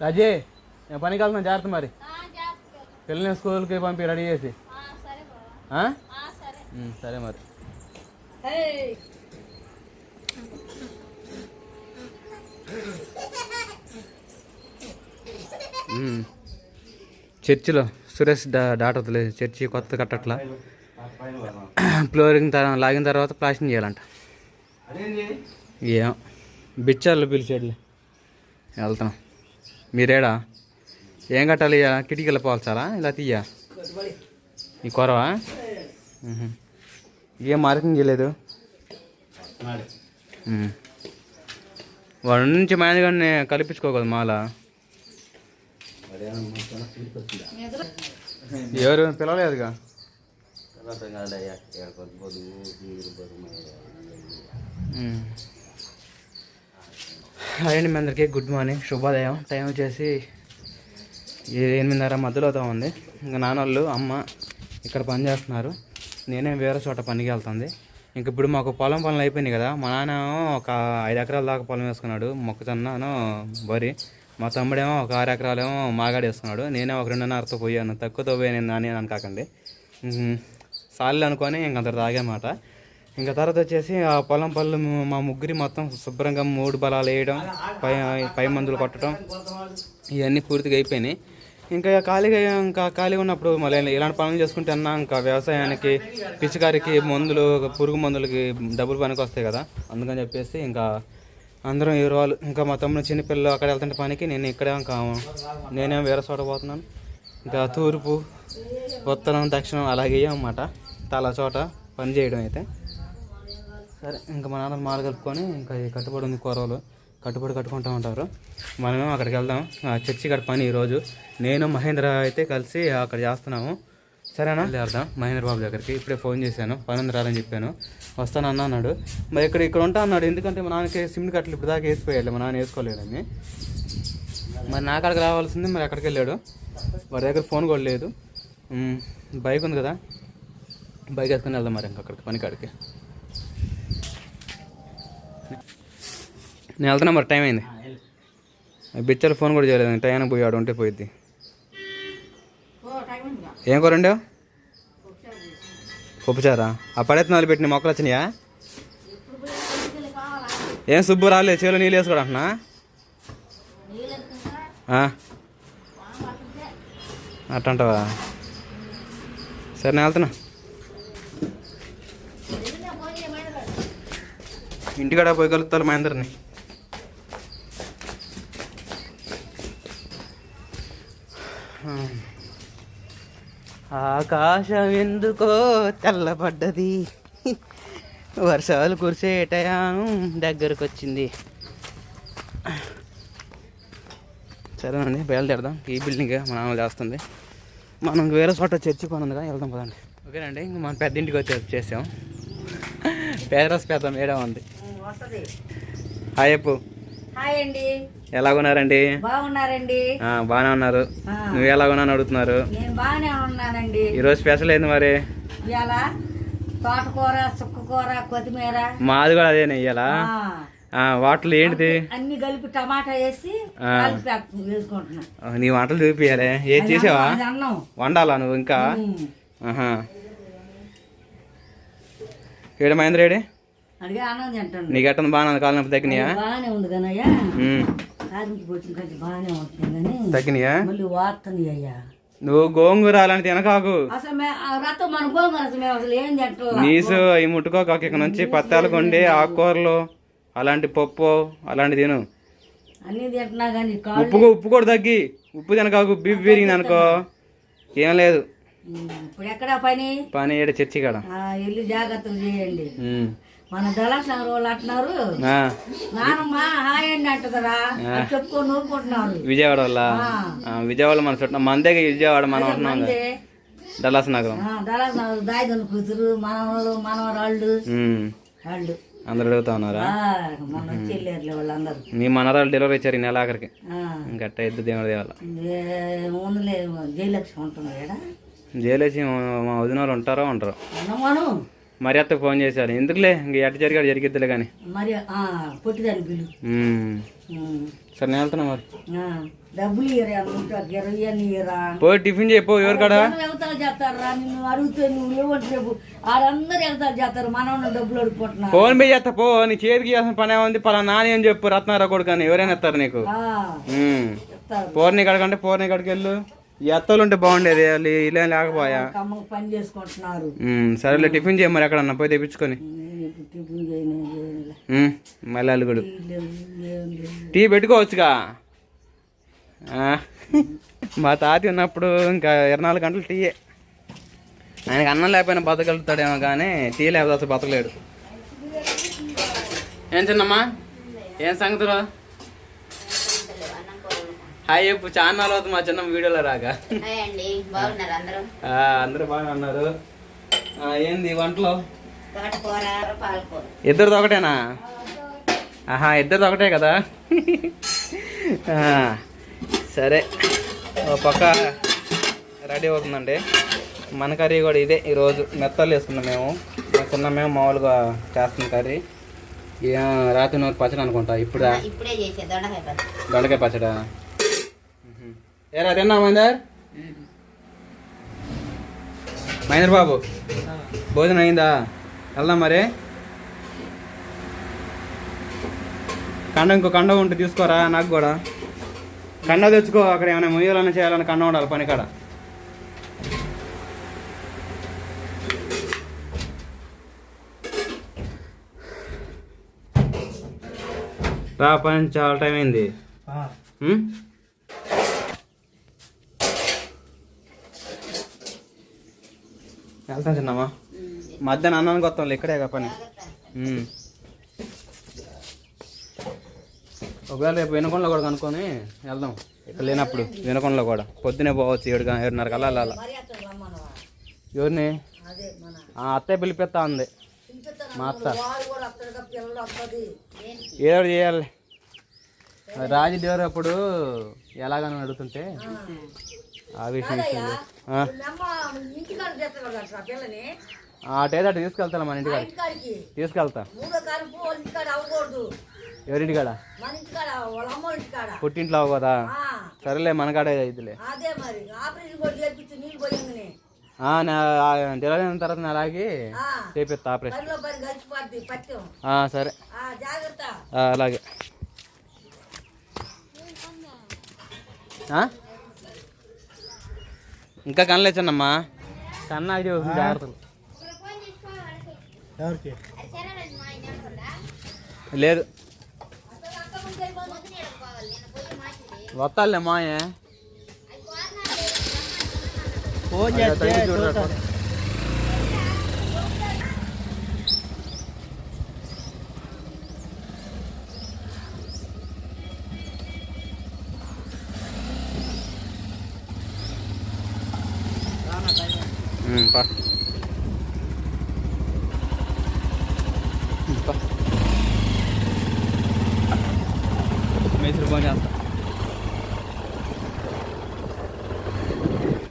రాజే నేను పనికి వెళ్తున్నాను జాగ్రత్త మరి. పిల్లల్ని స్కూల్కి పంపి రెడీ చేసి. సరే బావా. ఆ? ఆ, సరే. ఉమ్, సరే మరి. చర్చిలో సురేష్ డా డాక్టర్ లేదు చర్చి కొత్త కట్టట్లా. ఫ్లోరింగ్ త- లాగిన తర్వాత ప్లాస్టింగ్ చేయాలంట. ఏం బిచ్చార్లు పిలిచాడులే వెళ్తాం మీరేడా? ఏం కట్టాలి ఇక కిటికీలు పోల్చాలా ఇలా తీయ ఈ కొరవా? ఏం మార్కింగ్ చేయలేదు? వాడి నుంచి మేనేజ్గాన్ని కల్పించుకోకూడదు మాలా. ఎవరు? పిలవలేదుగా? ఉమ్. హాయ్ అండి మీ అందరికీ. Good morning. శుభోదయం. టైం వచ్చేసి ఎనిమిదిన్నర మధ్యలో అవుతా ఉంది. ఇంకా నాన్నోళ్ళు అమ్మ ఇక్కడ పని చేస్తున్నారు. నేనే వేరే చోట పనికి వెళ్తుంది. ఇంక ఇప్పుడు మాకు పొలం పనులు అయిపోయినాయి కదా. మా నాన్న ఒక ఐదు ఎకరాల దాకా పొలం వేసుకున్నాడు. మొక్కజొన్నను వరి. మా తమ్ముడేమో ఒక ఆరు ఎకరాలేమో మాగాడి వేస్తున్నాడు నేనే ఒక రెండున్నరతో పోయాను. తక్కువతో పోయాను అని అనుకోకండి. సార్లు అనుకొని ఇంక తాగామాట. ఇంకా తర్వాత వచ్చేసి ఆ పొలం పళ్ళు మా ముగ్గురి మొత్తం శుభ్రంగా మూడు బలాలు వేయడం పై పై మందులు కొట్టడం ఇవన్నీ పూర్తిగా అయిపోయినాయి. ఇంకా ఖాళీగా ఇంకా ఖాళీగా ఉన్నప్పుడు మళ్ళీ ఇలాంటి పనులు చేసుకుంటే అన్నా ఇంకా వ్యవసాయానికి పిచికారికి మందులు పురుగు మందులకి డబ్బులు పనికి వస్తాయి కదా. అందుకని చెప్పేసి ఇంకా అందరం ఎవరు ఇంకా మా తమ్ముడు చిన్నపిల్లలు అక్కడ వెళ్తుంటే పనికి నేను ఇక్కడే ఇంకా నేనేం వేరే చోట పోతున్నాను. ఇంకా తూర్పు ఉత్తరం దక్షిణం అలాగే అన్నమాట. చాలా చోట పని చేయడం అయితే. సరే ఇంకా మా నాన్న మాలు కలుపుకొని ఇంకా కట్టుబడి ఉంది కూరలు కట్టుబడి కట్టుకుంటూ ఉంటారు. మనమేమో అక్కడికి వెళ్దాం. చర్చి ఇక్కడ పని ఈరోజు. నేను మహేంద్ర అయితే కలిసి అక్కడ చేస్తున్నాము. సరేనా? వెళ్దాం మహేంద్ర బాబు దగ్గరికి. ఇప్పుడే ఫోన్ చేశాను. పని రాలని చెప్పాను. వస్తాను అన్నాడు. మరి ఇక్కడ ఇక్కడ ఉంటా అన్నాడు. ఎందుకంటే మా నాన్నకి సిమ్ కట్టలు ఇప్పుడు దాకా వేసిపోయాడు. మా నాన్న వేసుకోలేదని మరి నా అక్కడికి రావాల్సింది మరి అక్కడికి వెళ్ళాడు? వాడి దగ్గర ఫోన్ కూడా లేదు. బైక్ ఉంది కదా? బైక్ వేసుకొని వెళ్దాం మరి ఇంకా అక్కడికి పని కాడికి నేను వెళ్తున్నా మరి టైం అయింది. బిచ్చలు ఫోన్ కూడా చేయలేదు టైం పోయాడు ఉంటే పోయిద్ది. ఏం కూర వండావు? పప్పుచారా ఆ పడేత్తనాలు పెట్టిన మొక్కలు వచ్చినాయా? ఏం సుబ్బు రాలేదు చేలో నీళ్ళు వేసుకోడు అంటున్నా. అట్టంటావా? సరే నేను వెళ్తున్నా. ఇంటికాడ పోయి కలుపుతారు మా అందరిని. ఆకాశం ఎందుకో తెల్లబడ్డది. వర్షాలు కురిసేటయాను దగ్గరకు వచ్చింది సరేనండి బయలుదేరదాం. ఈ బిల్డింగ్ మా నాన్న చేస్తుంది మనం వేరే చోట చర్చి పని ఉందిగా వెళ్దాం పదండి. ఓకేనండి ఇంక మనం పెద్ద ఇంటికి వచ్చి చేసాం. పేదరస్ పెద్ద మేడం ఉంది. హాయ్ చెప్పు హాయ్ అండి. ఎలాగున్నారండి? బాగున్నారండి. బాగానే ఉన్నారు. నువ్వు ఎలాగున్నాను అడుగుతున్నారు. నేను బాగానే ఉన్నానండి. ఈరోజు స్పెషల్ ఏంది మరి? తోటకూర చుక్కకూర కొత్తిమీర. మాది కూడా అదేనే ఇయ్యాలా ఆ, వాటిలో ఏంటిది? అన్ని కలిపి టమాటా వేసి నీ వంటలు చూపియాలి. ఏది అది చేసావా? వండాలా నువ్వు ఇంకా? ఏడు మహేంద్ర ఏడే? నీకు ఎట్టంది? బాగా కాలం తగ్గినాయా? బాగానే ఉంది కనయ్యా. ఉమ్, కాదించి వచ్చిన కంటే బాగానే ఉంటుంది కానీ తగ్గినాయా? మళ్ళీ వాడుతుంది అయ్యా. నువ్వు గోంగూర అలాంటి తినకాకు. నీసు అవి ముట్టుకోక ఇక్కడ నుంచి పత్తాలు కొండి ఆకుకూరలు అలాంటి పప్పు అలాంటి తిను. ఉప్పు ఉప్పు కూడా తగ్గి. ఉప్పు తినకాకు బీపీ పెరిగింది అనుకో. ఏం లేదు. ఇప్పుడు ఎక్కడ పని? పని ఏడు చర్చి కాడ. వెళ్ళి జాగ్రత్తలు చేయండి. మన దళాసంగర్ వాళ్ళు అంటున్నారు. ఆ, నానమ్మ హాయ్ అండి అంటదరా అది చెప్పుకొని నూరుకుంటున్నారు విజయవాడ వల్ల విజయవాడ మన చుట్టం మన దగ్గర విజయవాడ మనం ఉంటున్నాం డల్లాస్ నగరం. దళాసంగర్ దాయిదని కూతురు మనవలు మనవరాళ్ళు. వాళ్ళు. అందరు అడుగుతా ఉన్నారా? మీ మనరాలు డెలివరీ ఇచ్చారు ఈ నెల ఆఖరికి. ఇంకట్ట ఎద్దు దేవుడి దేవాల. జయలక్ష్మి ఉంటుంది జయలేసి మా వదిన వాళ్ళు ఉంటారో మరి అత్త ఫోన్ చేశారు ఎందుకులే? ఇంక ఎట్ట జరిగాడు జరిగిద్దిలే కానీ మరి పొట్టిదాని బిల్లు. సరే నేను వెళ్తున్నా మరి. డబ్బులు పోయి టిఫిన్ చెప్పు ఎవరు ఎగతాళి చేస్తారా నిన్ను అడిగితే నువ్వు లేవంటే రేపు. ఆడందరూ ఎగతాళి చేస్తారు మనం డబ్బులు అడుగుకుంటున్నా ఫోన్ పే చేస్తా పో నీ చేతికి చేసిన పని ఏముంది పలానా నాని అని చెప్పు రత్నారా కొడుకు అని ఎవరైనా ఎత్తారు నీకు. పూర్ణి కడకంటే పూర్ణి కడికి వెళ్ళు. ఎత్తలు ఉంటే బాగుండేది వాళ్ళు ఇలా లేకపోయా? పని చేసుకుంటున్నారు. సరేలే టిఫిన్ చేయ మరి ఎక్కడన్నా పోయి తెప్పించుకొని. మళ్ళీ లేవు. టీ పెట్టుకోవచ్చుగా? మా తాత ఉన్నప్పుడు ఇంకా ఇరవై నాలుగు గంటలు టీయే. ఆయనకి అన్నం లేకపోయినా బతకగలుగుతాడేమో కానీ టీ లేకపోతే అసలు బతకలేడు. ఏం చిన్నమ్మా? ఏం సంగతులు? హాయ్ చెప్పు చాలా అవుతుంది మా చిన్న వీడియోలో రాగా. అందరూ? బాగా ఉన్నారు. ఏంది వంటలో? ఇద్దరిది ఒకటేనా? ఆహా ఇద్దరిది ఒకటే కదా? సరే. ఓ పక్క రెడీ అవుతుందండి. మన కర్రీ కూడా ఇదే ఈరోజు. మెత్తలు వేసుకున్నాం మేము. మా చిన్న మేము మామూలుగా చేస్తున్న కర్రీ. రాత్రి నూరు పచ్చడి అనుకుంటా. ఇప్పుడు? ఇప్పుడే దొండకాయ పచ్చడి. ఏరా తిన్నా మహేందర్? మహేందర్ బాబు భోజనం అయిందా? వెళ్దాం మరి. కండ ఇంకో కండ ఉంటే తీసుకోరా నాకు కూడా. కండ తెచ్చుకో అక్కడ ఏమైనా ముయ్యాలన్నా చేయాలన్నా కండ ఉండాలి పని కాడ రా పని చాలా టైం అయింది. వెళ్తాం చిన్నమ్మా. మధ్యాహ్నం అన్నానికి వస్తాం ఇక్కడే కదా పని. ఒకవేళ రేపు వెనుకొండలో కూడా కనుక్కొని వెళ్దాం. ఇక్కడ లేనప్పుడు వెనుకొండలో కూడా. పొద్దునే పోవచ్చు ఏడు ఏడున్నర కల్లా ఎవరిని? ఆ అత్తయ్య పిలిపిస్తా ఉంది. మా అత్త. ఏడు ఏదో చేయాలి రాజు దేవరప్పుడు ఎలాగని అడుగుతుంటే ఆ విషయం విషయం ఆ, అమ్మ ఇంటికాడ చేస్తాడు అంట పిల్లని? అటేదో అటు తీసుకెళ్తా మన ఇంటికాడ ఇంటికాడికి. తీసుకెళ్తా. ఎవరింటికాడ? మన పుట్టింట్లో అవ్వ కదా సరేలే ఇదిలే ఆపరేషన్ కూడా ఆ, డెలివరీ అయిన తర్వాత అలాగే ఆ, చేపిస్తా ఆపరేషన్. సరే. అలాగే? ఇంకా కనలేచన్నమ్మా. కన్నా ఇది జాగ్రత్తలు. లేదు. వస్తాలే మాయే. అదే, పా మేస్త్రి పని చేస్తా